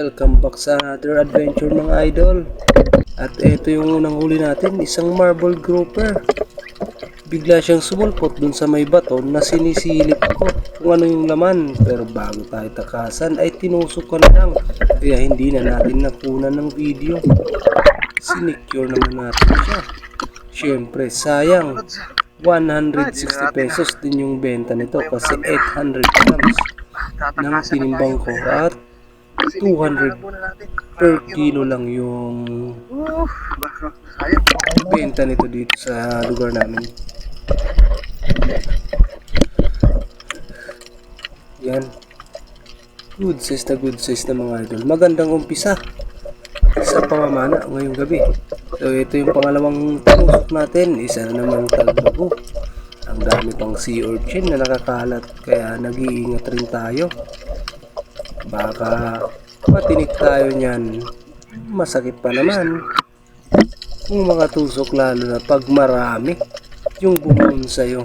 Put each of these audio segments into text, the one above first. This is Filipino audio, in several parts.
Welcome back sa another adventure mga idol. At ito yung unang huli natin, isang marble grouper. Bigla siyang sumulpot dun sa may bato na sinisilip ko kung ano yung laman. Pero bago tayo takasan ay tinusok ko na lang. Kaya hindi na natin nakunan ng video. Sinecure naman natin siya. Siyempre, sayang. 160 pesos din yung benta nito kasi 800 grams ng tinimbang ko at 200 per kilo lang yung benta nito dito sa lugar namin. Yan. Good size na good size na mga idol. Magandang umpisa sa pamamana ngayong gabi. So ito yung pangalawang tinusok natin. Isa na naman talbago. Ang dami pang sea urchin na nakakalat kaya nag-iingat rin tayo. Baka matinik tayo niyan. Masakit pa naman. Kung mga tusok lalo na pag marami yung bumuon sa'yo.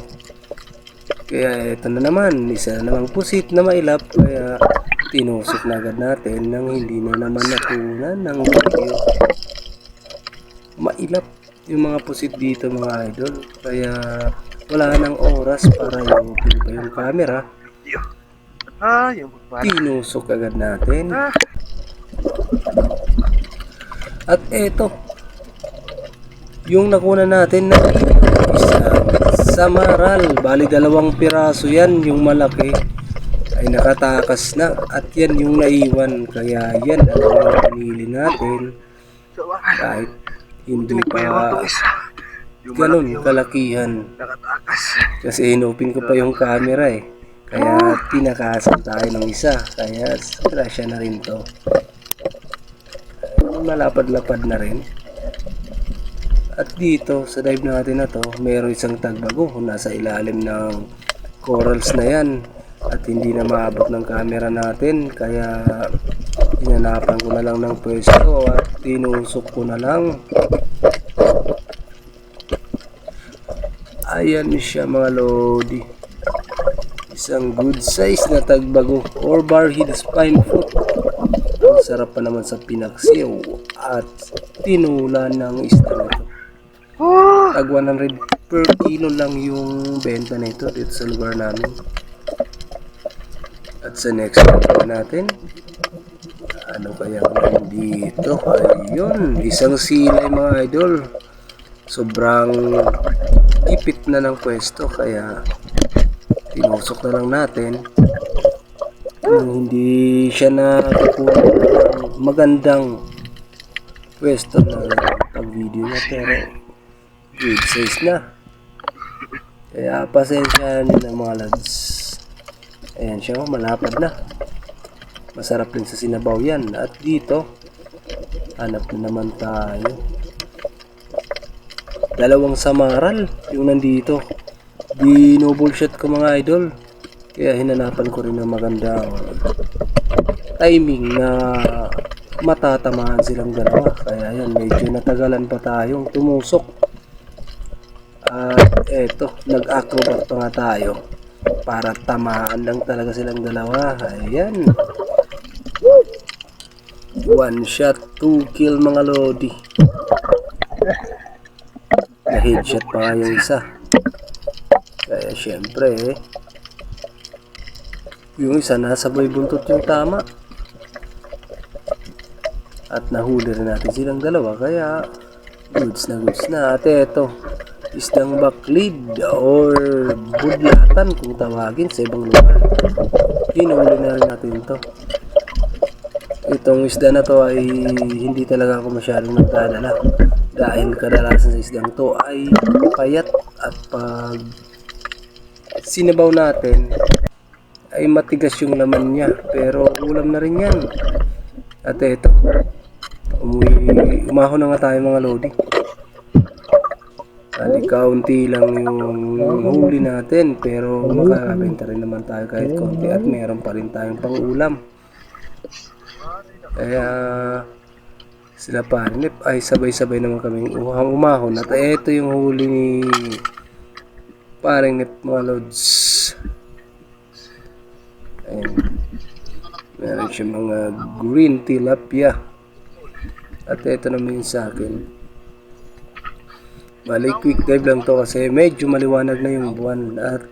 Kaya ito na naman, isa na namang pusit na mailap kaya tinusok na agad natin nang hindi na naman natunan ng video. Mailap yung mga pusit dito mga idol. Kaya wala nang oras para yung pa yung camera. Ah, yung magpala. Tinusok agad natin. Ah, At eto, yung nakuna natin na isang samaral, bali dalawang piraso yan, yung malaki ay nakatakas na. At yan yung naiwan. Kaya yan ang pinili natin. Baka. kahit hindi pa ganun kalakihan. kasi inopin ko pa yung camera eh kaya tinakasan tayo ng isa. Kaya siya na rin to. Malapad-lapad na rin. At dito sa dive natin na to meron isang tagbago. Nasa ilalim ng corals na yan. At hindi na maabot ng camera natin. Kaya hinanapan ko na lang ng pwesto at tinusok ko na lang. Ayan siya mga lodi isang good size na tagbago. Or barhead spine foot ang sarap pa naman sa pinaksiw at tinula ng isda nito Oh, tag 100 per kilo lang yung benta nito dito sa lugar namin. At sa next video natin ano kaya kung dito? Ayun isang silay mga idol. Sobrang ipit na ng pwesto kaya tinusok na lang natin. Kung hindi siya na ng magandang pwesto na pag video na pero good size na. Kaya pasensya nyo na mga lads. Ayan siya oh, malapad na. Masarap din sa sinabaw yan. At dito hanap na naman tayo. Dalawang samaral yung nandito binubul shot ko mga idol. Kaya hinanapan ko rin ng magandang timing na matatamaan silang dalawa. Kaya yan medyo natagalan pa tayong tumusok. At eto nag-acrobat pa nga tayo para tamaan lang talaga silang dalawa. Ayan. One shot two kill mga lodi. Na headshot pa nga yung isa syempre yung isa nasa boy buntot yung tama. At nahuli rin natin silang dalawa kaya goods na goods na. At eto isdang baklid or budlatan kung tawagin sa ibang lugar. Hinuli na rin natin to. Itong isda na to ay hindi talaga ako masyadong nagdadala. Dahil kadalasan sa isdang to ay payat at pag sinabaw natin ay matigas yung laman niya. Pero ulam na rin yan. At eto umuwi umahon na nga tayo mga lodi. Bali, kaunti lang yung huli natin pero makakabenta rin naman tayo kahit kaunti at meron pa rin tayong pang ulam kaya sila panip ay sabay-sabay naman kaming umahon. At eto yung huli ni paring nip mga lods Ayan. Meron siya mga green tilapia. At ito naman yung sa akin. Bali, quick dive lang to kasi medyo maliwanag na yung buwan. At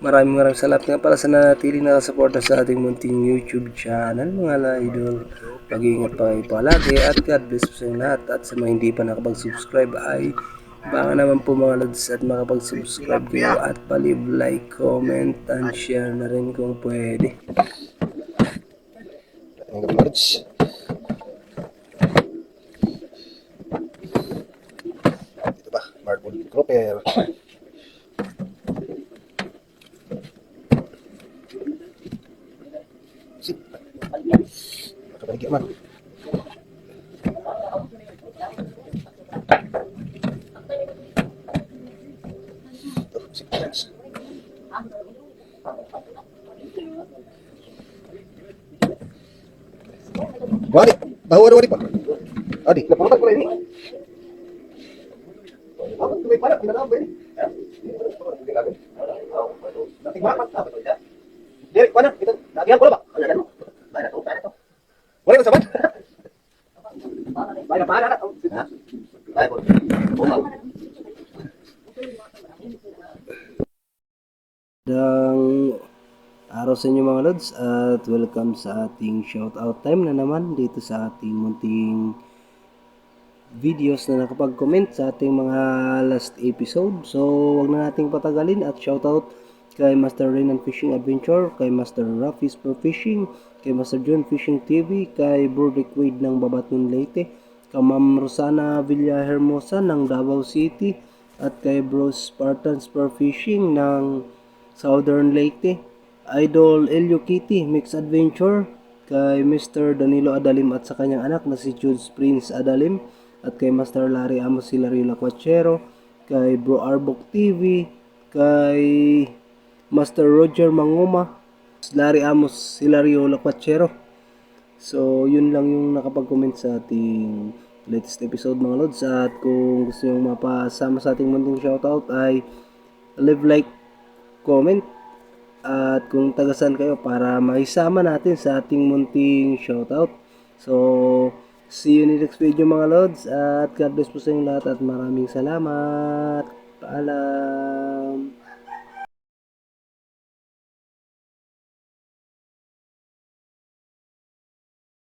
maraming maraming salamat nga pala sa nanatili nakasuporta sa ating munting YouTube channel mga idol. Pag-iingat pa kayo palagi at God bless po sa lahat. At sa mga hindi pa nakapag-subscribe ay baka naman po mga lods at makapag-subscribe kayo at palib like, comment, and share na rin kung pwede. Ang gabi Lods. Ito ba? Marble grouper. Balik. Bahu ada wadi, Pak. Adi, lepas lepas ini. Apa tu baik pada dalam ini? Magandang araw sa inyo mga lods at welcome sa ating shoutout time na naman dito sa ating munting videos na nakapag-comment sa ating mga last episode. So, wag na nating patagalin at shoutout kay Master Renan Fishing Adventure, kay Master Raffis for Fishing, kay Master John Fishing TV, kay Bro Rick Wade ng Babatun Leyte, kay Ma'am Rosana Villahermosa ng Davao City, at kay Bro Spartans for Fishing ng Southern Leyte, Idol Elio Kitty Mix Adventure, kay Mr. Danilo Adalim at sa kanyang anak na si Jules Prince Adalim, at kay Master Larry Amos Hilario Lacuachero, kay Bro Arbok TV, kay Master Roger Manguma, Larry Amos Hilario Lacuachero. So, yun lang yung nakapag-comment sa ating latest episode mga lods. At kung gusto nyo mapasama sa ating munting shoutout ay live like, comment, at kung tagasan kayo para maisama natin sa ating munting shoutout. So, see you in the next video mga lods. At God bless po sa inyo lahat at maraming salamat. Paalam.